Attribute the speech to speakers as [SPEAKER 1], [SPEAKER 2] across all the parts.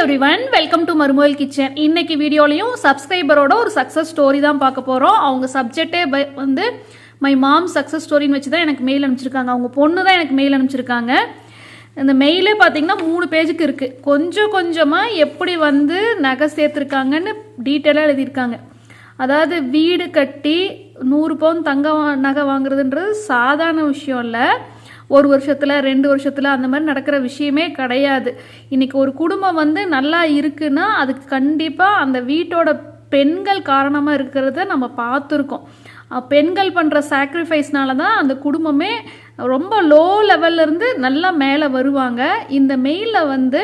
[SPEAKER 1] Every one welcome to மருமோல் kitchen இன்னைக்கு வீடியோலையும் சப்ஸ்கிரைபரோட ஒரு சக்ஸஸ் ஸ்டோரி தான் பார்க்க போகிறோம் அவங்க சப்ஜெக்டே வந்து மை மாம் சக்ஸஸ் ஸ்டோரின்னு வச்சு தான் எனக்கு மெயில் அனுப்பிச்சிருக்காங்க. அவங்க பொண்ணு தான் எனக்கு மெயில் அனுப்பிச்சிருக்காங்க. இந்த மெயிலே பார்த்தீங்கன்னா மூணு பேஜுக்கு இருக்குது கொஞ்சம் கொஞ்சமாக எப்படி வந்து நகை சேர்த்துருக்காங்கன்னு டீட்டெயிலாக எழுதியிருக்காங்க. அதாவது வீடு கட்டி நூறு பவுன் தங்க நகை வாங்குறதுன்றது சாதாரண விஷயம் இல்லை. ஒரு வருஷத்தில் ரெண்டு வருஷத்தில் அந்த மாதிரி நடக்கிற விஷயமே கிடையாது. இன்றைக்கி ஒரு குடும்பம் வந்து நல்லா இருக்குன்னா அதுக்கு கண்டிப்பாக அந்த வீட்டோட பெண்கள் காரணமாக இருக்கிறத நம்ம பார்த்துருக்கோம். பெண்கள் பண்ணுற சாக்ரிஃபைஸ்னால தான் அந்த குடும்பமே ரொம்ப லோ இருந்து நல்லா மேலே வருவாங்க. இந்த மெயிலில் வந்து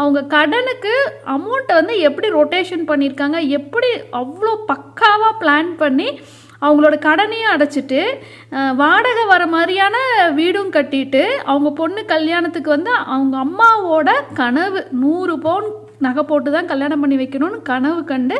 [SPEAKER 1] அவங்க கடனுக்கு அமௌண்ட்டை வந்து எப்படி ரொட்டேஷன் பண்ணியிருக்காங்க எப்படி அவ்வளோ பக்காவாக பிளான் பண்ணி அவங்களோட கடனையும் அடைச்சிட்டு வாடகை வர மாதிரியான வீடும் கட்டிட்டு அவங்க பொண்ணு கல்யாணத்துக்கு வந்து அவங்க அம்மாவோட கனவு நூறு பவுன் நகை போட்டு தான் கல்யாணம் பண்ணி வைக்கணும்னு கனவு கண்டு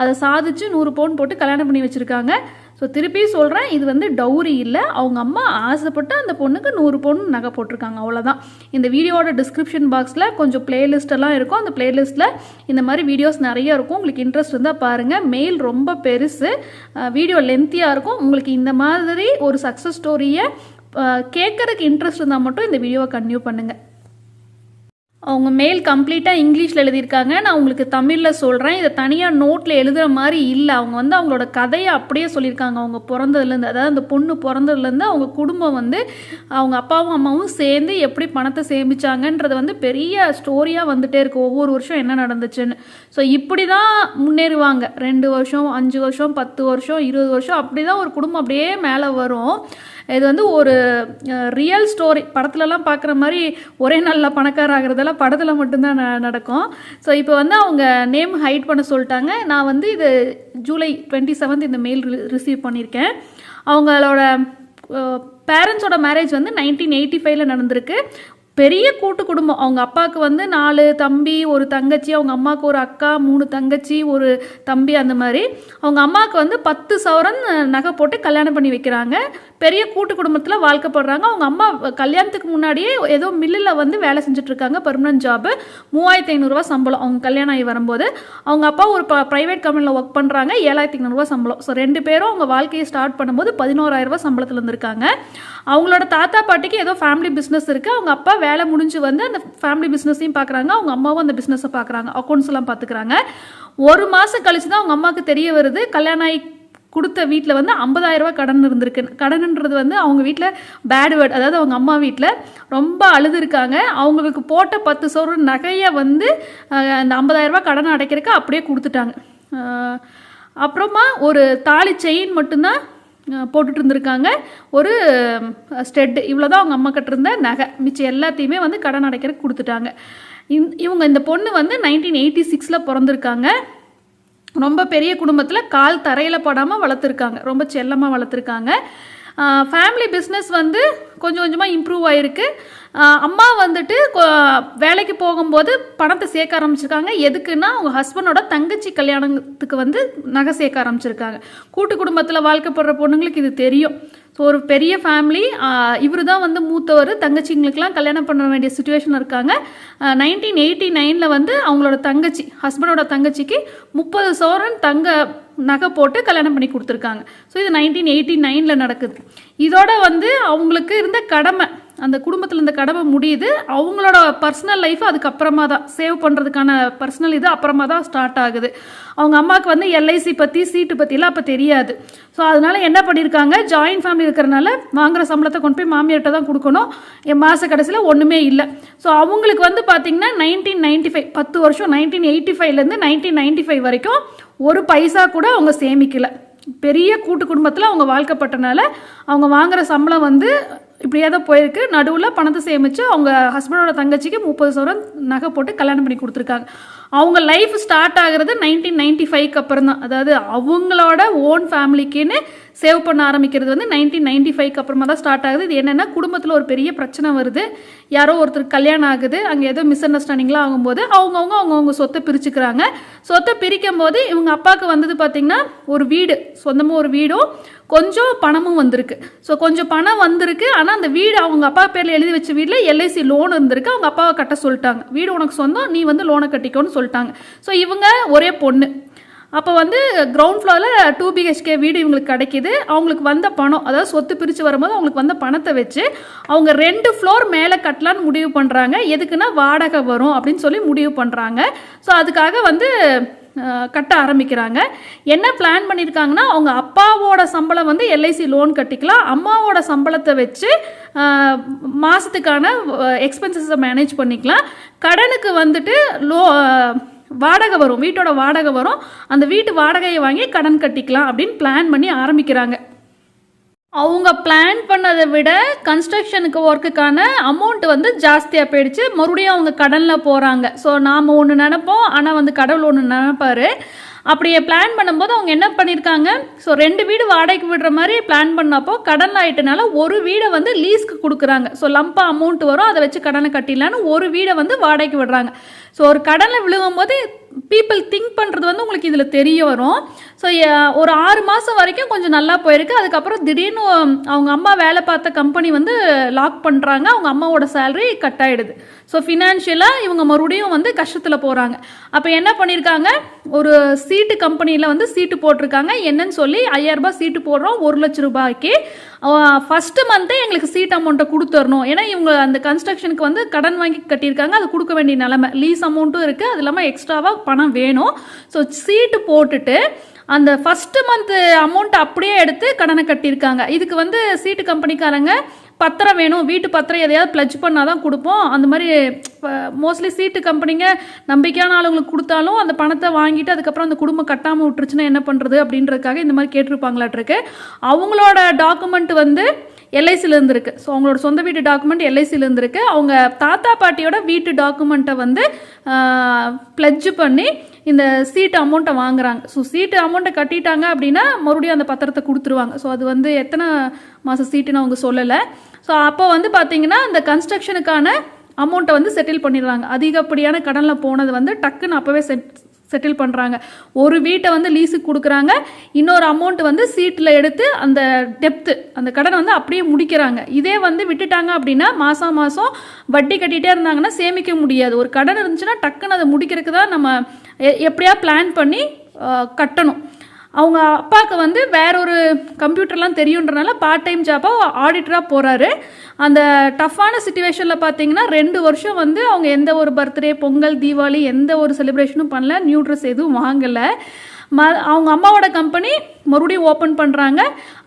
[SPEAKER 1] அதை சாதிச்சு நூறு பவுன் போட்டு கல்யாணம் பண்ணி வச்சுருக்காங்க. ஸோ திருப்பி சொல்கிறேன் இது வந்து டவுரி இல்லை. அவங்க அம்மா ஆசைப்பட்டு அந்த பொண்ணுக்கு நூறு பவுன் நகை போட்டிருக்காங்க அவ்வளோதான் இந்த வீடியோட டிஸ்கிரிப்ஷன் பாக்ஸில் கொஞ்சம் பிளேலிஸ்டெல்லாம் இருக்கும். அந்த பிளேலிஸ்ட்டில் இந்த மாதிரி வீடியோஸ் நிறைய இருக்கும். உங்களுக்கு இன்ட்ரெஸ்ட் இருந்தால் பாருங்கள் மெயில் ரொம்ப பெருசு. வீடியோ லென்த்தியாக இருக்கும். உங்களுக்கு இந்த மாதிரி ஒரு சக்ஸஸ் ஸ்டோரியை கேட்குறதுக்கு இன்ட்ரெஸ்ட் இருந்தால் மட்டும் இந்த வீடியோவை கன்டினியூ பண்ணுங்கள் அவங்க மெயில் கம்ப்ளீட்டாக இங்கிலீஷில் எழுதியிருக்காங்க. நான் உங்களுக்கு தமிழில் சொல்கிறேன் இதை தனியாக நோட்டில் எழுதுகிற மாதிரி இல்லை. அவங்க வந்து அவங்களோட கதையை அப்படியே சொல்லியிருக்காங்க. அவங்க பிறந்ததுலேருந்து அதாவது அந்த பொண்ணு பிறந்ததுலேருந்து அவங்க குடும்பம் வந்து அவங்க அப்பாவும் அம்மாவும் சேர்ந்து எப்படி பணத்தை சேமிச்சாங்கன்றது வந்து பெரிய ஸ்டோரியாக வந்துகிட்டே இருக்குது ஒவ்வொரு வருஷம் என்ன நடந்துச்சுன்னு. ஸோ இப்படி தான் முன்னேறுவாங்க. ரெண்டு வருஷம் அஞ்சு வருஷம் பத்து வருஷம் இருபது வருஷம் அப்படி தான் ஒரு குடும்பம் அப்படியே மேலே வரும். இது வந்து ஒரு ரியல் ஸ்டோரி படத்துலலாம் பார்க்குற மாதிரி ஒரே நாளில் பணக்கார ஆகிறதெல்லாம் படத்தில் மட்டும்தான் ந- நடக்கும். ஸோ இப்போ வந்து அவங்க நேம் ஹைட் பண்ண சொல்லிட்டாங்க. நான் வந்து இது ஜூலை டுவெண்ட்டி செவன்த் இந்த மெயில் ரிசீவ் பண்ணியிருக்கேன் அவங்களோட பேரண்ட்ஸோட மேரேஜ் வந்து நைன்டீன் எயிட்டி ஃபைவ்ல நடந்திருக்கு. பெரிய கூட்டு குடும்பம். அவங்க அப்பாவுக்கு வந்து நாலு தம்பி ஒரு தங்கச்சி அவங்க அம்மாவுக்கு ஒரு அக்கா மூணு தங்கச்சி ஒரு தம்பி அந்த மாதிரி. அவங்க அம்மாவுக்கு வந்து பத்து சவரன் நகை போட்டு கல்யாணம் பண்ணி வைக்கிறாங்க. பெரிய கூட்டு குடும்பத்தில் வாழ்க்கப்படுறாங்க. அவங்க அம்மா கல்யாணத்துக்கு முன்னாடியே ஏதோ மில்லில் வந்து வேலை செஞ்சுட்ருக்காங்க பெர்மனன்ட் ஜாபு மூவாயிரத்தி ஐநூறுரூவா சம்பளம். அவங்க கல்யாணம் ஆகி வரும்போது அவங்க அப்பா ஒரு ப்ரைவேட் கம்பெனியில் ஒர்க் பண்ணுறாங்க ஏழாயிரத்தி ஐநூறுரூவா சம்பளம். ஸோ ரெண்டு பேரும் அவங்க வாழ்க்கையை ஸ்டார்ட் பண்ணும்போது பதினோராயிரம் சம்பளத்தில் இருந்திருக்காங்க அவங்களோட தாத்தா பாட்டிக்கு ஏதோ ஃபேமிலி பிஸ்னஸ் இருக்குது அவங்க அப்பா வேலை முடிஞ்சு வந்து அந்த ஃபேமிலி பிஸ்னஸையும் பார்க்குறாங்க அவங்க அம்மாவும் அந்த பிஸ்னஸை பார்க்குறாங்க அக்கௌண்ட்ஸ் எல்லாம் பார்த்துக்கிறாங்க ஒரு மாதம் கழிச்சு தான் அவங்க அம்மாவுக்கு தெரிய வருது. கல்யாணம் ஆகி கொடுத்த வீட்டில் வந்து 50000 ரூபாய் கடன் இருந்திருக்கு. கடன்ன்றது வந்து அவங்க வீட்டில் பேட் வேர்ட் அதாவது அவங்க அம்மா வீட்டில் ரொம்ப அழுது இருக்காங்க அவங்களுக்கு போட்ட பத்து சோறு நகையை வந்து அந்த 50000 ரூபாய் கடன் அடைக்கிறதுக்கு அப்படியே கொடுத்துட்டாங்க. அப்புறமா ஒரு தாலி செயின் மட்டும்தான் போட்டுட்டு இருந்திருக்காங்க. ஒரு ஸ்டெட் இவ்வளோ தான் அவங்க அம்மா கிட்ட இருந்த நகை. மிச்சம் எல்லாத்தையுமே வந்து கடன் அடைக்கிறதுக்கு கொடுத்துட்டாங்க. இந்- இவங்க இந்த பொண்ணு வந்து நைன்டீன் எயிட்டி சிக்ஸில் பிறந்திருக்காங்க. ரொம்ப பெரிய குடும்பத்தில் கால் தரையில் படாமல் வளர்த்துருக்காங்க. ரொம்ப செல்லமாக வளர்த்துருக்காங்க. ஃபேமிலி பிஸ்னஸ் வந்து கொஞ்சம் கொஞ்சமாக இம்ப்ரூவ் ஆகிருக்கு அம்மா வந்துட்டு வேலைக்கு போகும்போது பணத்தை சேர்க்க ஆரம்பிச்சிருக்காங்க. எதுக்குன்னா அவங்க ஹஸ்பண்டோட தங்கச்சி கல்யாணத்துக்கு வந்து நகை சேர்க்க ஆரம்பிச்சிருக்காங்க. கூட்டு குடும்பத்தில் வாழ்க்கைப்படுற பொண்ணுங்களுக்கு இது தெரியும். ஸோ ஒரு பெரிய ஃபேமிலி இவர் தான் வந்து மூத்தவர். தங்கச்சிங்களுக்கெல்லாம் கல்யாணம் பண்ண வேண்டிய சுச்சுவேஷன் இருக்காங்க. நைன்டீன் எயிட்டி நைனில் வந்து அவங்களோட தங்கச்சி ஹஸ்பண்டோட தங்கச்சிக்கு முப்பது சோரன் தங்க நகை போட்டு கல்யாணம் பண்ணி கொடுத்துருக்காங்க. ஸோ இது நைன்டீன் எயிட்டி நைனில் நடக்குது. இதோட வந்து அவங்களுக்கு இருந்த கடமை அந்த குடும்பத்தில் இந்த கடமை முடியுது. அவங்களோட பர்சனல் லைஃப் அதுக்கப்புறமா தான் சேவ் பண்ணுறதுக்கான பர்சனல் இது அப்புறமா தான் ஸ்டார்ட் ஆகுது. அவங்க அம்மாவுக்கு வந்து எல்ஐசி பற்றி சீட்டு பற்றிலாம் அப்போ தெரியாது. ஸோ அதனால என்ன பண்ணியிருக்காங்க ஜாயின்ட் ஃபேமிலி இருக்கிறனால வாங்குகிற சம்பளத்தை கொண்டு போய் மாமியார்கிட்ட தான் கொடுக்கணும். என் மாத கடைசியில் ஒன்றுமே இல்லை. ஸோ அவங்களுக்கு வந்து பார்த்தீங்கன்னா நைன்டீன் நைன்டி ஃபைவ் பத்து வருஷம் நைன்டீன் எயிட்டி ஃபைவ்லேருந்து நைன்டீன் நைன்டி ஃபைவ் வரைக்கும் ஒரு பைசா கூட அவங்க சேமிக்கலை. பெரிய கூட்டு குடும்பத்தில் அவங்க வாழ்க்கப்பட்டனால அவங்க வாங்குகிற சம்பளம் வந்து இப்படியே தான் போயிருக்கு. நடுவில் பணத்தை சேமித்து அவங்க ஹஸ்பண்டோட தங்கச்சிக்கு முப்பது சவரம் நகை போட்டு கல்யாணம் பண்ணி கொடுத்துருக்காங்க. அவங்க லைஃப் ஸ்டார்ட் ஆகிறது நைன்டீன் நைன்டி ஃபைவ்க்கு அப்புறம் தான். அதாவது அவங்களோட ஓன் ஃபேமிலிக்குன்னு சேவ் பண்ண ஆரம்பிக்கிறது வந்து நைன்டீன் நைன்டி ஃபைவ்க்கு அப்புறமா தான் ஸ்டார்ட் ஆகுது. இது என்னென்னா குடும்பத்தில் ஒரு பெரிய பிரச்சனை வருது. யாரோ ஒருத்தர் கல்யாணம் ஆகுது. அங்கே ஏதோ மிஸ் அண்டர்ஸ்டாண்டிங்லாம் ஆகும்போது அவங்கவுங்க அவங்கவுங்க சொத்தை பிரிச்சுக்கிறாங்க. சொத்தை பிரிக்கும் போது இவங்க அப்பாவுக்கு வந்தது பார்த்திங்கன்னா ஒரு வீடு. சொந்தமாக ஒரு வீடும் கொஞ்சம் பணமும் வந்திருக்கு. ஸோ கொஞ்சம் பணம் வந்திருக்கு. ஆனால் அந்த வீடு அவங்க அப்பா பேரில் எழுதி வச்ச வீட்டில் எல்ஐசி லோன் இருந்திருக்கு. அவங்க அப்பாவை கட்ட சொல்லிட்டாங்க. வீடு உனக்கு சொந்தம் நீ வந்து லோனை கட்டிக்கோன்னு சொல்லிட்டாங்க. ஸோ இவங்க ஒரே பொண்ணு. அப்போ வந்து கிரவுண்ட் ஃப்ளோரில் டூ பிஹெச்கே வீடு இவங்களுக்கு கிடைக்கிது. அவங்களுக்கு வந்த பணம் அதாவது சொத்து பிரித்து வரும்போது அவங்களுக்கு வந்த பணத்தை வச்சு அவங்க ரெண்டு ஃப்ளோர் மேலே கட்டலான்னு முடிவு பண்ணுறாங்க எதுக்குன்னா வாடகை வரும் அப்படின்னு சொல்லி முடிவு பண்ணுறாங்க ஸோ அதுக்காக வந்து கட்ட ஆரம்பிக்கிறாங்க. என்ன பிளான் பண்ணியிருக்காங்கன்னா அவங்க அப்பாவோட சம்பளம் வந்து எல்ஐசி லோன் கட்டிக்கலாம். அம்மாவோட சம்பளத்தை வச்சு மாதத்துக்கான எக்ஸ்பென்சஸை மேனேஜ் பண்ணிக்கலாம். கடனுக்கு வந்துட்டு லோ வாடகை வரும். வீட்டோட வாடகை வரும். அந்த வீட்டு வாடகையை வாங்கி கடன் கட்டிக்கலாம் அப்படின்னு பிளான் பண்ணி ஆரம்பிக்கிறாங்க. அவங்க பிளான் பண்ணதை விட கன்ஸ்ட்ரக்ஷனுக்கு ஒர்க்குக்கான அமௌண்ட் வந்து ஜாஸ்தியாக போயிடுச்சு. மறுபடியும் அவங்க கடனில் போகிறாங்க ஸோ நாம் ஒன்று நினைப்போம் ஆனால் வந்து கடவுள் ஒன்று நினப்பார். அப்படியே பிளான் பண்ணும்போது அவங்க என்ன பண்ணியிருக்காங்க ஸோ ரெண்டு வீடு வாடகைக்கு விடுற மாதிரி பிளான் பண்ணப்போ கடன் ஆயிட்டனால ஒரு வீடை வந்து லீஸ்க்கு கொடுக்குறாங்க. ஸோ லம்பா அமௌண்ட் வரும் அதை வச்சு கடனை கட்டிடலான்னு ஒரு வீடை வந்து வாடகைக்கு விடுறாங்க. ஸோ ஒரு கடனில் விழுகும்போது பீப்புள் திங்க் பண்ணுறது வந்து உங்களுக்கு இதில் தெரிய வரும். ஸோ ஒரு ஆறு மாதம் வரைக்கும் கொஞ்சம் நல்லா போயிருக்கு. அதுக்கப்புறம் திடீர்னு அவங்க அம்மா வேலை பார்த்த கம்பெனி வந்து லாக் பண்ணுறாங்க அவங்க அம்மாவோட சேலரி கட் ஆகிடுது ஸோ ஃபினான்ஷியலாக இவங்க மறுபடியும் வந்து கஷ்டத்தில் போகிறாங்க அப்போ என்ன பண்ணியிருக்காங்க ஒரு சீட்டு கம்பெனியில் வந்து சீட்டு போட்டிருக்காங்க. என்னன்னு சொல்லி ஐயாயிரரூபா சீட்டு போடுறோம். ஒரு லட்ச ரூபாய்க்கு. ஃபஸ்ட்டு மந்த்தே எங்களுக்கு சீட் அமௌண்ட்டை கொடுத்துடணும் ஏன்னா இவங்க அந்த கன்ஸ்ட்ரக்ஷனுக்கு வந்து கடன் வாங்கி கட்டியிருக்காங்க. அது கொடுக்க வேண்டிய நிலமை. லீஸ் அமௌண்ட்டும் இருக்குது அது இல்லாமல் எக்ஸ்ட்ராவாக பணம் வேணும். ஸோ சீட்டு போட்டுட்டு அந்த ஃபஸ்ட்டு மந்த்து அமௌண்ட் அப்படியே எடுத்து கடனை கட்டியிருக்காங்க. இதுக்கு வந்து சீட்டு கம்பெனிக்காரங்க பத்திரம் வேணும் வீட்டு பத்திரம் எதையாவது ப்ளஜ் பண்ணால் தான் கொடுப்போம். அந்த மாதிரி மோஸ்ட்லி சீட்டு கம்பெனிங்க நம்பிக்கையான ஆளுங்களுக்கு கொடுத்தாலும் அந்த பணத்தை வாங்கிட்டு அதுக்கப்புறம் அந்த குடும்பம் கட்டாமல் விட்டுருச்சுன்னா என்ன பண்ணுறது அப்படின்றதுக்காக இந்த மாதிரி கேட்டிருப்பாங்களாட்டிருக்கு அவங்களோட டாக்குமெண்ட் வந்து எல்ஐசியில் இருந்திருக்கு. ஸோ அவங்களோட சொந்த வீட்டு டாக்குமெண்ட் எல்ஐசியில் இருந்திருக்கு. அவங்க தாத்தா பாட்டியோட வீட்டு டாக்குமெண்ட்டை வந்து ப்ளட்ஜ் பண்ணி இந்த சீட்டு அமௌண்ட்டை வாங்குறாங்க. ஸோ சீட்டு அமௌண்ட்டை கட்டிட்டாங்க அப்படின்னா மறுபடியும் அந்த பத்திரத்தை கொடுத்துருவாங்க. ஸோ அது வந்து எத்தனை மாதம் சீட்டுன்னு அவங்க சொல்லலை. ஸோ அப்போ வந்து பார்த்தீங்கன்னா அந்த கன்ஸ்ட்ரக்ஷனுக்கான அமௌண்ட்டை வந்து செட்டில் பண்ணிடுறாங்க. அதிகப்படியான கடனில் போனது வந்து டக்குன்னு அப்போவே செட் செட்டில் பண்ணுறாங்க ஒரு வீட்டை வந்து லீஸுக்கு கொடுக்குறாங்க. இன்னொரு அமௌண்ட் வந்து சீட்டில் எடுத்து அந்த டெப்த்து அந்த கடனை வந்து அப்படியே முடிக்கிறாங்க. இதே வந்து விட்டுட்டாங்க அப்படின்னா மாதம் மாதம் வட்டி கட்டிகிட்டே இருந்தாங்கன்னா சேமிக்க முடியாது. ஒரு கடன் இருந்துச்சுன்னா டக்குன்னு அதை முடிக்கிறதுக்கு தான் நம்ம எப்படியா பிளான் பண்ணி கட்டணும். அவங்க அப்பாவுக்கு வந்து வேற ஒரு கம்ப்யூட்டர்லாம் தெரியுன்றனால பார்ட் டைம் ஜாப்பாக ஆடிட்டராக போகிறாரு அந்த டஃப்பான சுச்சுவேஷனில் பார்த்தீங்கன்னா ரெண்டு வருஷம் வந்து அவங்க எந்த ஒரு பர்த்டே பொங்கல் தீபாவளி எந்த ஒரு செலிப்ரேஷனும் பண்ணல. நியூ ட்ரெஸ் எதுவும் வாங்கலை. ம அவங்க அம்மாவோட கம்பெனி மறுபடியும் ஓப்பன் பண்ணுறாங்க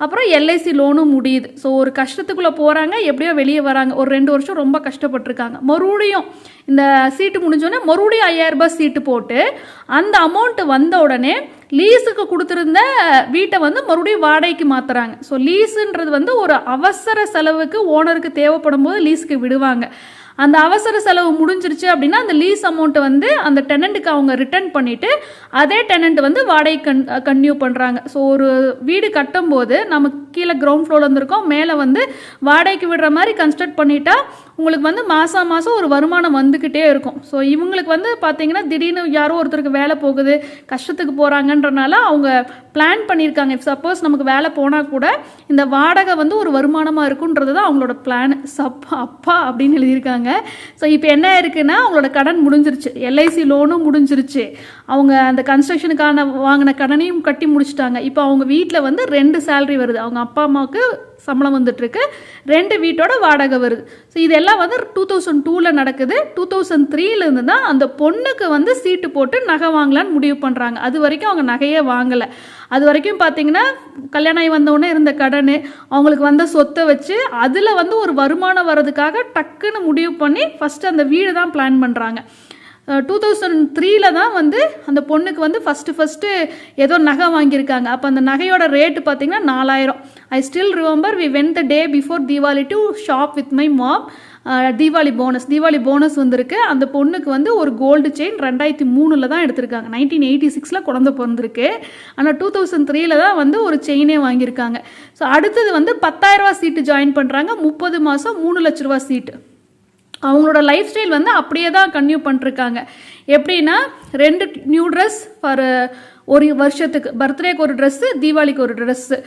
[SPEAKER 1] அப்புறம் எல்ஐசி லோனும் முடியுது. ஸோ ஒரு கஷ்டத்துக்குள்ளே போகிறாங்க எப்படியோ வெளியே வராங்க. ஒரு ரெண்டு வருஷம் ரொம்ப கஷ்டப்பட்டிருக்காங்க. மறுபடியும் இந்த சீட்டு முடிஞ்சோடனே மறுபடியும் ஐயாயிரம் ரூபாய் சீட்டு போட்டு அந்த அமௌண்ட்டு வந்த உடனே லீஸுக்கு கொடுத்துருந்த வீட்டை வந்து மறுபடியும் வாடகைக்கு மாற்றுறாங்க ஸோ லீஸுன்றது வந்து ஒரு அவசர செலவுக்கு ஓனருக்கு தேவைப்படும் போது லீஸுக்கு விடுவாங்க. அந்த அவசர செலவு முடிஞ்சிருச்சு அப்படின்னா அந்த லீஸ் அமௌண்ட்டை வந்து அந்த டெனண்ட்டுக்கு அவங்க ரிட்டர்ன் பண்ணிவிட்டு அதே டெனண்ட் வந்து வாடகை கன் கன்யூ பண்ணுறாங்க ஸோ ஒரு வீடு கட்டும்போது நமக்கு கீழே கிரவுண்ட் ஃப்ளோரில் இருந்திருக்கோம். மேலே வந்து வாடகைக்கு விடுற மாதிரி கன்ஸ்ட்ரக்ட் பண்ணிட்டா உங்களுக்கு வந்து மாதம் மாதம் ஒரு வருமானம் வந்துக்கிட்டே இருக்கும். ஸோ இவங்களுக்கு வந்து பார்த்தீங்கன்னா திடீர்னு யாரோ ஒருத்தருக்கு வேலை போகுது கஷ்டத்துக்கு போகிறாங்கன்றனால அவங்க பிளான் பண்ணியிருக்காங்க. இஃப் சப்போஸ் நமக்கு வேலை போனால் கூட இந்த வாடகை வந்து ஒரு வருமானமாக இருக்குன்றது தான் அவங்களோட பிளான் சப்பா அப்பா அப்படின்னு எழுதியிருக்காங்க. ஸோ இப்போ என்ன இருக்குன்னா அவங்களோட கடன் முடிஞ்சிருச்சு. எல்ஐசி லோனும் முடிஞ்சிருச்சு. அவங்க அந்த கன்ஸ்ட்ரக்ஷனுக்கான வாங்கின கடனையும் கட்டி முடிச்சிட்டாங்க. இப்போ அவங்க வீட்டில் வந்து ரெண்டு சேலரி வருது. அவங்க அப்பா அம்மாவுக்கு சம்பளம் வந்துட்டுருக்கு. ரெண்டு வீட்டோட வாடகை வருது. ஸோ இதெல்லாம் வந்து டூ தௌசண்ட் டூவில் நடக்குது. டூ தௌசண்ட் த்ரீலேருந்து தான் அந்த பொண்ணுக்கு வந்து சீட்டு போட்டு நகை வாங்கலான்னு முடிவு பண்ணுறாங்க அது வரைக்கும் அவங்க நகையே வாங்கலை. அது வரைக்கும் பார்த்தீங்கன்னா கல்யாணம் ஆகி வந்தவுடனே இருந்த கடன் அவங்களுக்கு வந்த சொத்தை வச்சு அதில் வந்து ஒரு வருமானம் வர்றதுக்காக டக்குன்னு முடிவு பண்ணி ஃபஸ்ட்டு அந்த வீடு தான் பிளான் பண்ணுறாங்க டூ தௌசண்ட் த்ரீல தான் வந்து அந்த பொண்ணுக்கு வந்து ஃபஸ்ட்டு ஃபஸ்ட்டு ஏதோ நகை வாங்கியிருக்காங்க. அப்போ அந்த நகையோட ரேட்டு பார்த்தீங்கன்னா நாலாயிரம். I still remember we when the day before Deepavali to shop with my mom Deepavali bonus Deepavali bonus வந்திருக்கு. அந்த பொண்ணுக்கு வந்து ஒரு கோல்டு செயின் ரெண்டாயிரத்தி மூணில் தான் எடுத்திருக்காங்க. நைன்டீன் எயிட்டி சிக்ஸில் குழந்த பிறந்திருக்கு. ஆனால் டூ தௌசண்ட் த்ரீல தான் வந்து ஒரு செயினே வாங்கியிருக்காங்க. ஸோ அடுத்தது வந்து பத்தாயிரரூவா சீட்டு ஜாயின் பண்ணுறாங்க முப்பது மாதம் மூணு லட்ச ரூபா சீட்டு அவங்களோட லைஃப் ஸ்டைல் வந்து அப்படியே தான் கன்டினியூ பண்ணிருக்காங்க. எப்படின்னா ரெண்டு நியூ ட்ரெஸ் ஃபார் ஒரு வருஷத்துக்கு பர்த்டேக்கு ஒரு ட்ரெஸ்ஸு தீபாவளிக்கு ஒரு ட்ரெஸ்ஸு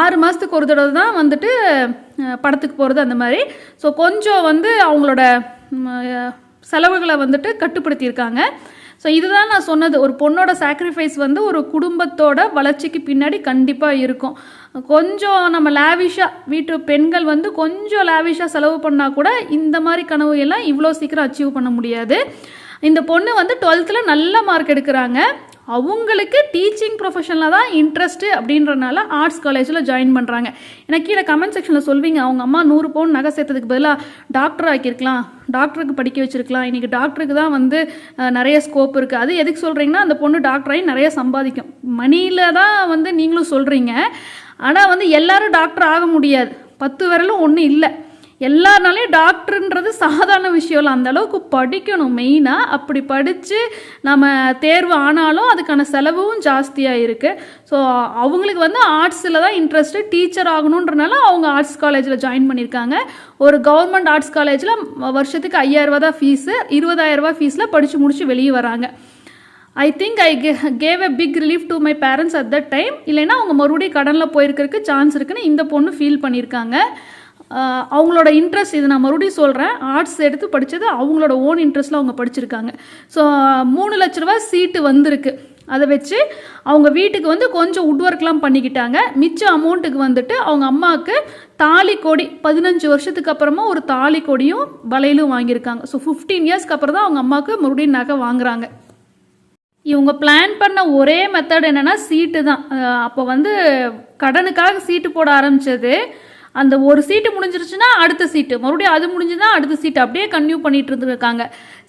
[SPEAKER 1] ஆறு மாதத்துக்கு ஒரு தடவை தான் வந்துட்டு படத்துக்கு போகிறது அந்த மாதிரி. ஸோ கொஞ்சம் வந்து அவங்களோட செலவுகளை வந்துட்டு கட்டுப்படுத்தியிருக்காங்க. ஸோ இதுதான் நான் சொன்னது. ஒரு பொண்ணோட சாக்ரிஃபைஸ் வந்து ஒரு குடும்பத்தோட வளர்ச்சிக்கு பின்னாடி கண்டிப்பாக இருக்கும். கொஞ்சம் நம்ம லேவிஷாக வீட்டு பெண்கள் வந்து கொஞ்சம் லேவிஷாக செலவு பண்ணால் கூட இந்த மாதிரி கனவு எல்லாம் இவ்வளோ சீக்கிரம் அச்சீவ் பண்ண முடியாது. இந்த பொண்ணு வந்து டுவெல்த்தில் நல்ல மார்க் எடுக்கிறாங்க. அவங்களுக்கு டீச்சிங் ப்ரொஃபஷனில் தான் இன்ட்ரெஸ்ட்டு அப்படின்றனால ஆர்ட்ஸ் காலேஜில் ஜாயின் பண்ணுறாங்க எனக்கு கீழே கமெண்ட் செக்ஷனில் சொல்வீங்க அவங்க அம்மா நூறு பவுன் நகை சேர்த்ததுக்கு பதிலாக டாக்டர் ஆக்கியிருக்கலாம் டாக்டருக்கு படிக்க வச்சிருக்கலாம். இன்றைக்கி டாக்டருக்கு தான் வந்து நிறைய ஸ்கோப் இருக்குது அது எதுக்கு சொல்கிறீங்கன்னா அந்த பொண்ணு டாக்டராகி நிறைய சம்பாதிக்கும். மணியில் தான் வந்து நீங்களும் சொல்கிறீங்க ஆனால் வந்து எல்லோரும் டாக்டர் ஆக முடியாது. பத்து விரலும் ஒன்றும் இல்லை. எல்லாருனாலையும் டாக்டருன்றது சாதாரண விஷயம் இல்லை அந்தளவுக்கு படிக்கணும். மெயினாக அப்படி படித்து நம்ம தேர்வு ஆனாலும் அதுக்கான செலவும் ஜாஸ்தியாக இருக்குது ஸோ அவங்களுக்கு வந்து ஆர்ட்ஸில் தான் இன்ட்ரெஸ்ட்டு டீச்சர் ஆகணுன்றனால அவங்க ஆர்ட்ஸ் காலேஜில் ஜாயின் பண்ணியிருக்காங்க ஒரு கவர்மெண்ட் ஆர்ட்ஸ் காலேஜில் வருஷத்துக்கு ஐயாயிரரூபா தான் ஃபீஸு இருபதாயிரரூபா ஃபீஸில் படித்து முடித்து வெளியே வராங்க. I think I gave a big relief to my parents at that time இல்லைன்னா அவங்க மறுபடியும் கடனில் போயிருக்கிறதுக்கு சான்ஸ் இருக்குன்னு இந்த பொண்ணு ஃபீல் பண்ணியிருக்காங்க அவங்களோட இன்ட்ரெஸ்ட் இது நான் மறுபடியும் சொல்கிறேன் ஆர்ட்ஸ் எடுத்து படித்தது அவங்களோட ஓன் இன்ட்ரெஸ்ட்டில் அவங்க படிச்சிருக்காங்க. ஸோ மூணு லட்ச ரூபா சீட்டு வந்திருக்கு. அதை வச்சு அவங்க வீட்டுக்கு வந்து கொஞ்சம் உட் ஒர்க்லாம் பண்ணிக்கிட்டாங்க. மிச்ச அமௌண்ட்டுக்கு வந்துட்டு அவங்க அம்மாவுக்கு தாலி கொடி பதினஞ்சு வருஷத்துக்கு அப்புறமா ஒரு தாலி கொடியும் வலையிலும் வாங்கியிருக்காங்க. ஸோ ஃபிஃப்டீன் இயர்ஸ்க்கு அப்புறம் தான் அவங்க அம்மாவுக்கு மறுபடியும் நகை வாங்குறாங்க. இவங்க பிளான் பண்ண ஒரே மெத்தட் என்னன்னா சீட்டு தான். அப்போ வந்து கடனுக்காக சீட்டு போட ஆரம்பித்தது அந்த ஒரு சீட்டு முடிஞ்சிருச்சுன்னா அடுத்த சீட்டு. மறுபடியும் அது முடிஞ்சுன்னா அடுத்த சீட்டு. அப்படியே கன்டினியூ பண்ணிட்டு இருந்துருக்காங்க.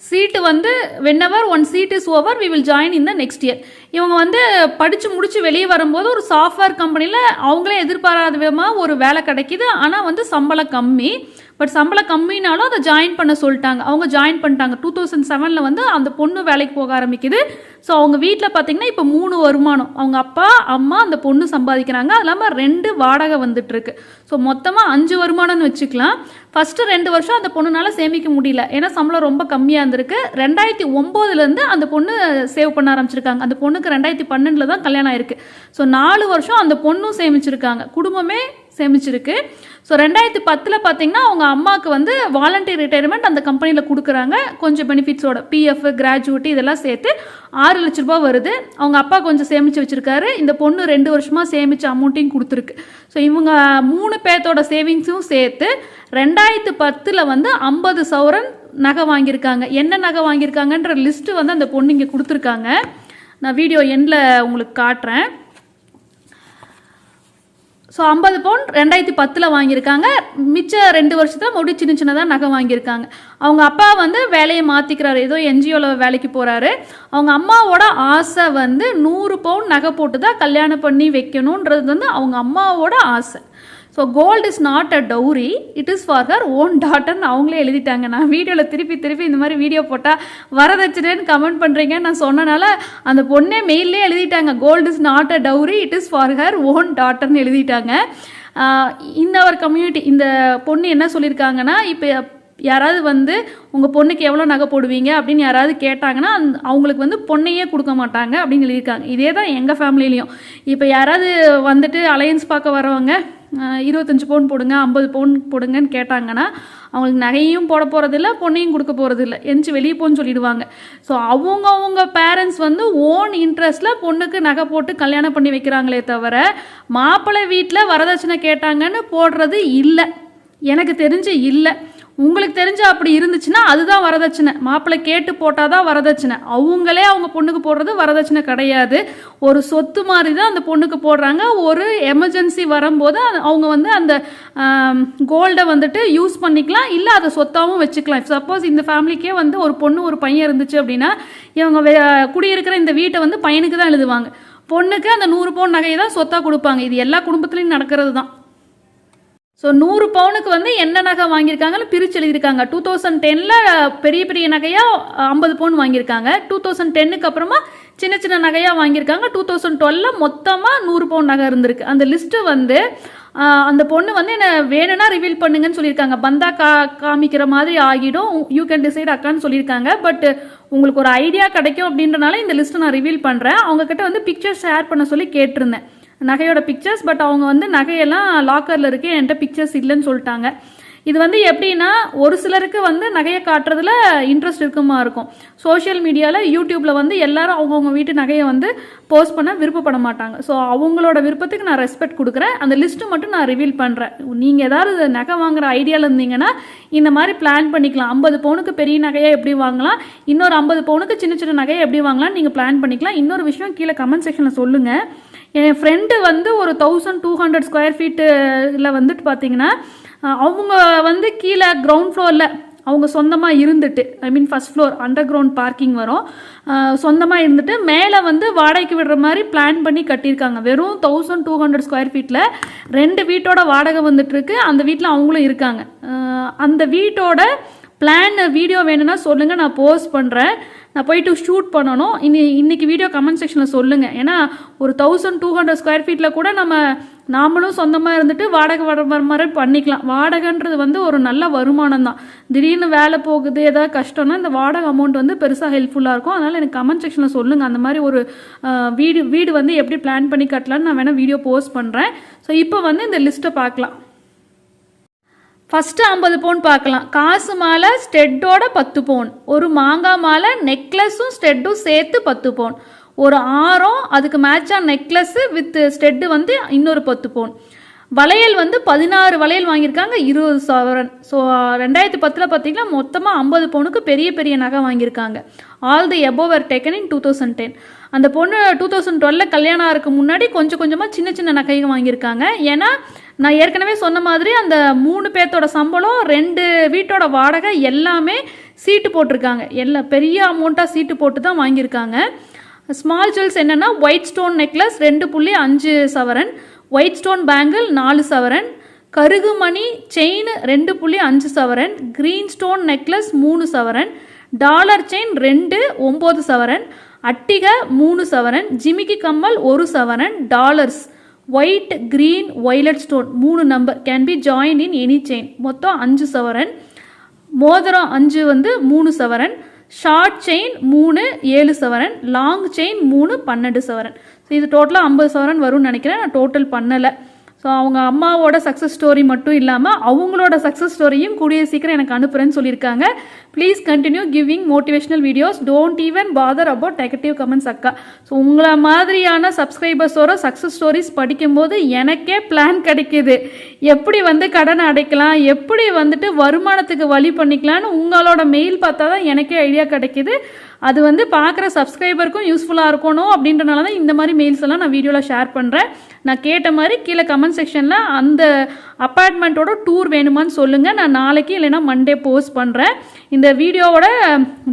[SPEAKER 1] சீட்டு வந்து whenever one seat is over we will join in the next year இவங்க வந்து படித்து முடித்து வெளியே வரும்போது ஒரு சாஃப்ட்வேர் கம்பெனியில் அவங்களே எதிர்பாராத விதமாக ஒரு வேலை கிடைக்கிது. ஆனால் வந்து சம்பளம் கம்மி. பட் சம்பளம் கம்மினாலும் அதை ஜாயின் பண்ண சொல்லிட்டாங்க. அவங்க ஜாயின் பண்ணிட்டாங்க. டூ தௌசண்ட் செவனில் வந்து அந்த பொண்ணு வேலைக்கு போக ஆரம்பிக்குது. ஸோ அவங்க வீட்டில் பார்த்தீங்கன்னா இப்போ மூணு வருமானம். அவங்க அப்பா அம்மா அந்த பொண்ணு சம்பாதிக்கிறாங்க. அது இல்லாமல் ரெண்டு வாடகை வந்துட்டுருக்கு. ஸோ மொத்தமாக அஞ்சு வருமானம்னு வச்சுக்கலாம். ஃபஸ்ட்டு ரெண்டு வருஷம் அந்த பொண்ணுனால சேமிக்க முடியல. ஏன்னா சம்பளம் ரொம்ப கம்மியாக இருந்திருக்கு. ரெண்டாயிரத்தி ஒம்போதுலேருந்து அந்த பொண்ணு சேவ் பண்ண ஆரம்பிச்சிருக்காங்க. அந்த பொண்ணுக்கு ரெண்டாயிரத்தி பன்னெண்டில் தான் கல்யாணம் ஆயிருக்கு. ஸோ நாலு வருஷம் அந்த பொண்ணும் சேமிச்சிருக்காங்க. குடும்பமே சேமிச்சிருக்கு. ஸோ ரெண்டாயிரத்தி பத்தில் பார்த்தீங்கன்னா அவங்க அம்மாவுக்கு வந்து வாலண்டியர் ரிட்டையர்மெண்ட் அந்த கம்பெனியில் கொடுக்குறாங்க. கொஞ்சம் பெனிஃபிட்ஸோட பிஎஃப் கிராஜுவிட்டி இதெல்லாம் சேர்த்து ஆறு லட்ச ரூபா வருது. அவங்க அப்பா கொஞ்சம் சேமித்து வச்சுருக்காரு. இந்த பொண்ணு ரெண்டு வருஷமாக சேமித்த அமௌண்ட்டையும் கொடுத்துருக்கு. ஸோ இவங்க மூணு பேர்த்தோட சேவிங்ஸும் சேர்த்து ரெண்டாயிரத்து பத்தில் வந்து ஐம்பது சவரன் நகை வாங்கியிருக்காங்க. என்ன நகை வாங்கியிருக்காங்கன்ற லிஸ்ட்டு வந்து அந்த பொண்ணு இங்கே கொடுத்துருக்காங்க. நான் வீடியோ எண்டில் உங்களுக்கு காட்டுறேன். ஸோ ஐம்பது பவுன் ரெண்டாயிரத்தி பத்தில் வாங்கியிருக்காங்க. மிச்ச ரெண்டு வருஷத்தில் முடி சின்ன சின்னதாக நகை வாங்கியிருக்காங்க. அவங்க அப்பா வந்து வேலையை மாற்றிக்கிறாரு ஏதோ என்ஜிஓவில் வேலைக்கு போகிறாரு அவங்க அம்மாவோட ஆசை வந்து நூறு பவுன் நகை போட்டு தான் கல்யாணம் பண்ணி வைக்கணுன்றது வந்து அவங்க அம்மாவோட ஆசை. So gold is not a dowry it is for her own டாட்டர்னு அவங்களே எழுதிட்டாங்க. நான் வீடியோவில் திருப்பி திருப்பி இந்த மாதிரி வீடியோ போட்டால் வரதட்சணைன்னு கமெண்ட் பண்ணுறீங்கன்னு நான் சொன்னனால அந்த பொண்ணே மெயிலே எழுதிட்டாங்க. Gold is not a dowry it is for her own டாட்டர்னு எழுதிட்டாங்க. இந்த ஒரு கம்யூனிட்டி இந்த பொண்ணு என்ன சொல்லியிருக்காங்கன்னா இப்போ யாராவது வந்து உங்கள் பொண்ணுக்கு எவ்வளோ நகை போடுவீங்க அப்படின்னு யாராவது கேட்டாங்கன்னா அந் அவங்களுக்கு வந்து பொண்ணையே கொடுக்க மாட்டாங்க அப்படின்னு எழுதியிருக்காங்க. இதே தான் எங்கள் ஃபேமிலிலையும் இப்போ யாராவது வந்துட்டு அலையன்ஸ் பார்க்க வரவங்க இருபத்தஞ்சி பவுன் போடுங்க ஐம்பது பவுன் போடுங்கன்னு கேட்டாங்கன்னா அவங்களுக்கு நகையும் போட போகிறதில்ல பொண்ணையும் கொடுக்க போகிறதில்ல எந்திச்சு வெளியே போன்னு சொல்லிடுவாங்க. ஸோ அவங்கவுங்க பேரண்ட்ஸ் வந்து ஓன் இன்ட்ரெஸ்ட்டில் பொண்ணுக்கு நகை போட்டு கல்யாணம் பண்ணி வைக்கிறாங்களே தவிர மாப்பிள்ளை வீட்டில் வரதட்சணை கேட்டாங்கன்னு போடுறது இல்லை. எனக்கு தெரிஞ்சு இல்லை. உங்களுக்கு தெரிஞ்ச அப்படி இருந்துச்சுன்னா அதுதான் வரதட்சணை. மாப்பிள்ளை கேட்டு போட்டால் தான் வரதட்சணை. அவங்களே அவங்க பொண்ணுக்கு போடுறது வரதட்சணை கிடையாது. ஒரு சொத்து மாதிரி தான் அந்த பொண்ணுக்கு போடுறாங்க. ஒரு எமர்ஜென்சி வரும்போது அது- அவங்க வந்து அந்த கோல்டை வந்துட்டு யூஸ் பண்ணிக்கலாம். இல்லை அதை சொத்தாகவும் வச்சுக்கலாம். சப்போஸ் இந்த ஃபேமிலிக்கே வந்து ஒரு பொண்ணு ஒரு பையன் இருந்துச்சு அப்படின்னா இவங்க வே- குடியிருக்கிற இந்த வீட்டை வந்து பையனுக்கு தான் எழுதுவாங்க. பொண்ணுக்கு அந்த நூறு பவுன் நகையை தான் சொத்தாக கொடுப்பாங்க. இது எல்லா குடும்பத்துலேயும் நடக்கிறது தான் ஸோ நூறு பவுனுக்கு வந்து என்ன நகை வாங்கியிருக்காங்கன்னு பிரித்து எழுதியிருக்காங்க. டூ தௌசண்ட் டெனில் பெரிய பெரிய நகையாக ஐம்பது பவுன் வாங்கியிருக்காங்க. டூ தௌசண்ட் டென்னுக்கு அப்புறமா சின்ன சின்ன நகையாக வாங்கியிருக்காங்க. டூ தௌசண்ட் டுவெல்ல மொத்தமாக நூறு பவுன் நகை இருந்திருக்கு. அந்த லிஸ்ட்டு வந்து அந்த பொண்ணு வந்து என்ன வேணும்னா ரிவீல் பண்ணுங்கன்னு சொல்லியிருக்காங்க. பந்தா கா காமிக்கிற மாதிரி ஆகிடும். யூ கேன் டிசைட் அக்கான்னு சொல்லியிருக்காங்க. பட் உங்களுக்கு ஒரு ஐடியா கிடைக்கும் அப்படின்றனால இந்த லிஸ்ட்டை நான் ரிவீல் பண்ணுறேன் அவங்கக்கிட்ட வந்து பிக்சர்ஸ் ஷேர் பண்ண சொல்லி கேட்டிருந்தேன். நகையோட பிக்சர்ஸ் பட் அவங்க வந்து நகையெல்லாம் லாக்கரில் இருக்கு என்கிட்ட பிக்சர்ஸ் இல்லைன்னு சொல்லிட்டாங்க. இது வந்து எப்படின்னா ஒரு சிலருக்கு வந்து நகையை காட்டுறதுல இன்ட்ரெஸ்ட் இருக்குமா இருக்கும். சோஷியல் மீடியாவில் யூடியூப்பில் வந்து எல்லாரும் அவங்கவுங்க வீட்டு நகையை வந்து போஸ்ட் பண்ண விருப்பப்பட மாட்டாங்க. ஸோ அவங்களோட விருப்பத்துக்கு நான் ரெஸ்பெக்ட் கொடுக்குறேன். அந்த லிஸ்ட்டு மட்டும் நான் ரிவீல் பண்ணுறேன் நீங்கள் ஏதாவது நகை வாங்குற ஐடியாவில் இருந்தீங்கன்னா இந்த மாதிரி பிளான் பண்ணிக்கலாம். ஐம்பது பவுனுக்கு பெரிய நகையை எப்படி வாங்கலாம்? இன்னொரு ஐம்பது பவுனுக்கு சின்ன சின்ன நகையை எப்படி வாங்கலாம் நீங்கள் பிளான் பண்ணிக்கலாம். இன்னொரு விஷயம் கீழே கமெண்ட் செக்ஷனில் சொல்லுங்கள் என் ஃப்ரெண்டு வந்து ஒரு தௌசண்ட் டூ ஹண்ட்ரட் ஸ்கொயர் ஃபீட்டில் வந்துட்டு பார்த்தீங்கன்னா அவங்க வந்து கீழே கிரவுண்ட் ஃப்ளோரில் அவங்க சொந்தமாக இருந்துட்டு I mean first floor underground parking வரும் சொந்தமாக இருந்துட்டு மேலே வந்து வாடகைக்கு விடுற மாதிரி பிளான் பண்ணி கட்டியிருக்காங்க. வெறும் தௌசண்ட் டூ ஹண்ட்ரட் ஸ்கொயர் ஃபீட்டில் ரெண்டு வீட்டோட வாடகை வந்துட்டுருக்கு அந்த வீட்டில் அவங்களும் இருக்காங்க. அந்த வீட்டோட பிளான் வீடியோ வேணும்னா சொல்லுங்கள் நான் போஸ்ட் பண்ணுறேன் நான் போயிட்டு ஷூட் பண்ணணும். இனி இன்றைக்கி வீடியோ கமெண்ட் செக்ஷனில் சொல்லுங்கள் ஏன்னா ஒரு தௌசண்ட் டூ ஹண்ட்ரட் ஸ்கொயர் ஃபீட்டில் கூட நம்ம நாமளும் சொந்தமாக இருந்துட்டு வாடகை வர வர மாதிரி பண்ணிக்கலாம். வாடகைன்றது வந்து ஒரு நல்ல வருமானம் தான். திடீர்னு வேலை போகுது ஏதாவது கஷ்டம்னா இந்த வாடகை அமௌண்ட் வந்து பெருசாக ஹெல்ப்ஃபுல்லாக இருக்கும். அதனால் எனக்கு கமெண்ட் செக்ஷனில் சொல்லுங்கள் அந்த மாதிரி ஒரு வீடு வீடு வந்து எப்படி பிளான் பண்ணி கட்டலான்னு நான் வேணால் வீடியோ போஸ்ட் பண்ணுறேன் ஸோ இப்போ வந்து இந்த லிஸ்ட்டை பார்க்கலாம். ஃபஸ்ட்டு ஐம்பது பவுன் பார்க்கலாம். காசு மாலை ஸ்டெட்டோட பத்து பவுன். ஒரு மாங்காய் மாலை நெக்லஸும் ஸ்டெட்டும் சேர்த்து பத்து பவுன். ஒரு ஆரம் அதுக்கு மேட்சாக நெக்லஸ்ஸு வித் ஸ்டெட்டு வந்து இன்னொரு பத்து பவுன். வளையல் வந்து பதினாறு வளையல் வாங்கியிருக்காங்க. இருபது சவரன் ஸோ ரெண்டாயிரத்தி பத்தில் பார்த்தீங்கன்னா மொத்தமாக ஐம்பது பவுனுக்கு பெரிய பெரிய நகை வாங்கியிருக்காங்க. All the above are taken in two thousand ten அந்த பொண்ணு டூ தௌசண்ட் டுவெலில் கல்யாணம் ஆகிறதுக்கு முன்னாடி கொஞ்சம் கொஞ்சமாக சின்ன சின்ன நகைகள் வாங்கியிருக்காங்க. ஏன்னா நான் ஏற்கனவே சொன்ன மாதிரி அந்த மூணு பேர்த்தோட சம்பளம் ரெண்டு வீட்டோட வாடகை எல்லாமே சீட்டு போட்டிருக்காங்க. எல்லா பெரிய அமௌண்ட்டாக சீட்டு போட்டு தான் வாங்கியிருக்காங்க. ஸ்மால் ஜுவல்ஸ் என்னென்னா ஒயிட் ஸ்டோன் நெக்லஸ் ரெண்டு புள்ளி அஞ்சு சவரன். ஒயிட் ஸ்டோன் பேங்கிள் நாலு சவரன். கருகுமணி செயின் ரெண்டு புள்ளி அஞ்சு சவரன். க்ரீன் ஸ்டோன் நெக்லஸ் மூணு சவரன். டாலர் செயின் ரெண்டு ஒம்பது சவரன். அட்டிகை மூணு சவரன். ஜிமிக்கி கம்மல் ஒரு சவரன். Dollars white green violet stone மூணு number can be join in any chain மொத்தம் அஞ்சு சவரன். மோதிரம் அஞ்சு வந்து மூணு சவரன். ஷார்ட் செயின் மூணு ஏழு சவரன். லாங் செயின் மூணு பன்னெண்டு சவரன். ஸோ இது டோட்டலாக ஐம்பது சவரன் வரும்னு நினைக்கிறேன். நான் டோட்டல் பண்ணலை. ஸோ அவங்க அம்மாவோட சக்ஸஸ் ஸ்டோரி மட்டும் இல்லாமல் அவங்களோட சக்ஸஸ் ஸ்டோரியும் கூடிய சீக்கிரம் எனக்கு அனுப்புகிறேன்னு சொல்லியிருக்காங்க. Please continue giving motivational videos don't even bother about negative comments அக்கா. ஸோ உங்களை மாதிரியான சப்ஸ்கிரைபர்ஸோட சக்ஸஸ் ஸ்டோரிஸ் படிக்கும்போது எனக்கே பிளான் கிடைக்கிது. எப்படி வந்து கடன் அடைக்கலாம்? எப்படி வந்துட்டு வருமானத்துக்கு வழி பண்ணிக்கலான்னு உங்களோட மெயில் பார்த்தா தான் எனக்கே ஐடியா கிடைக்கிது. அது வந்து பார்க்குற சப்ஸ்கிரைபருக்கும் யூஸ்ஃபுல்லாக இருக்கணும் அப்படின்றனால தான் இந்த மாதிரி மெயில்ஸ் எல்லாம் நான் வீடியோவில் ஷேர் பண்ணுறேன் நான் கேட்ட மாதிரி கீழே கமெண்ட் செக்ஷனில் அந்த அப்பார்ட்மெண்ட்டோட டூர் வேணுமான்னு சொல்லுங்கள் நான் நாளைக்கு இல்லைன்னா மண்டே போஸ்ட் பண்ணுறேன் இந்த வீடியோவோட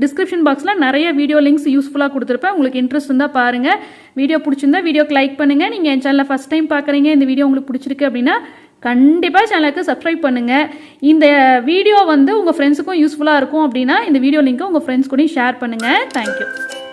[SPEAKER 1] டிஸ்கிரிப்ஷன் பாக்ஸில் நிறைய வீடியோ லிங்க்ஸ் யூஸ்ஃபுல்லாக கொடுத்துருப்பேன். உங்களுக்கு இன்ட்ரெஸ்ட் இருந்தால் பாருங்கள் வீடியோ பிடிச்சிருந்தா வீடியோக்கு லைக் பண்ணுங்கள் நீங்கள் என் சேனலில் ஃபஸ்ட் டைம் பார்க்குறீங்க இந்த வீடியோ உங்களுக்கு பிடிச்சிருக்கு அப்படின்னா கண்டிப்பாக சேனலுக்கு சப்ஸ்கிரைப் பண்ணுங்கள் இந்த வீடியோ வந்து உங்கள் ஃப்ரெண்ட்ஸுக்கும் யூஸ்ஃபுல்லாக இருக்கும் அப்படின்னா இந்த வீடியோ லிங்க்கை உங்கள் ஃப்ரெண்ட்ஸ் கூடயும் ஷேர் பண்ணுங்கள் தேங்க்யூ